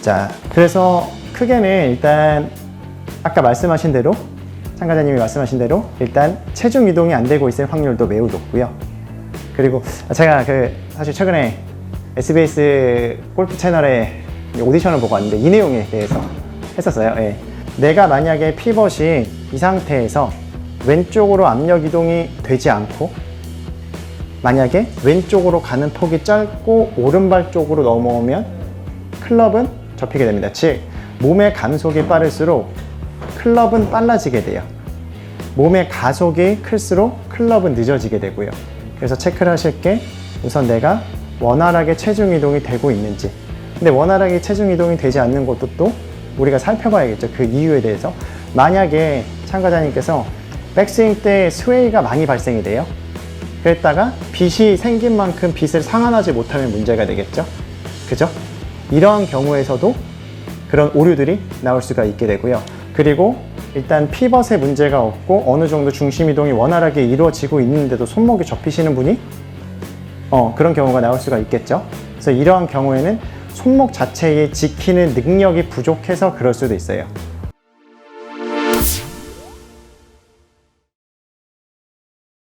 자, 그래서 크게는 일단 아까 말씀하신 대로 참가자님이 말씀하신 대로 일단 체중 이동이 안 되고 있을 확률도 매우 높고요. 그리고 제가 그 사실 최근에 SBS 골프 채널에 오디션을 보고 왔는데 이 내용에 대해서 했었어요. 예. 내가 만약에 피벗이 이 상태에서 왼쪽으로 압력 이동이 되지 않고 만약에 왼쪽으로 가는 폭이 짧고 오른발 쪽으로 넘어오면 클럽은 접히게 됩니다. 즉 몸의 감속이 빠를수록 클럽은 빨라지게 돼요. 몸의 가속이 클수록 클럽은 늦어지게 되고요. 그래서 체크를 하실 게 우선 내가 원활하게 체중 이동이 되고 있는지. 근데 원활하게 체중 이동이 되지 않는 것도 또 우리가 살펴봐야겠죠. 그 이유에 대해서. 만약에 참가자님께서 백스윙 때 스웨이가 많이 발생이 돼요. 그랬다가 빗이 생긴 만큼 빗을 상환하지 못하면 문제가 되겠죠. 그죠? 이러한 경우에서도 그런 오류들이 나올 수가 있게 되고요. 그리고 일단 피벗에 문제가 없고 어느 정도 중심 이동이 원활하게 이루어지고 있는데도 손목이 접히시는 분이 어, 그런 경우가 나올 수가 있겠죠. 그래서 이러한 경우에는 손목 자체의 지키는 능력이 부족해서 그럴 수도 있어요.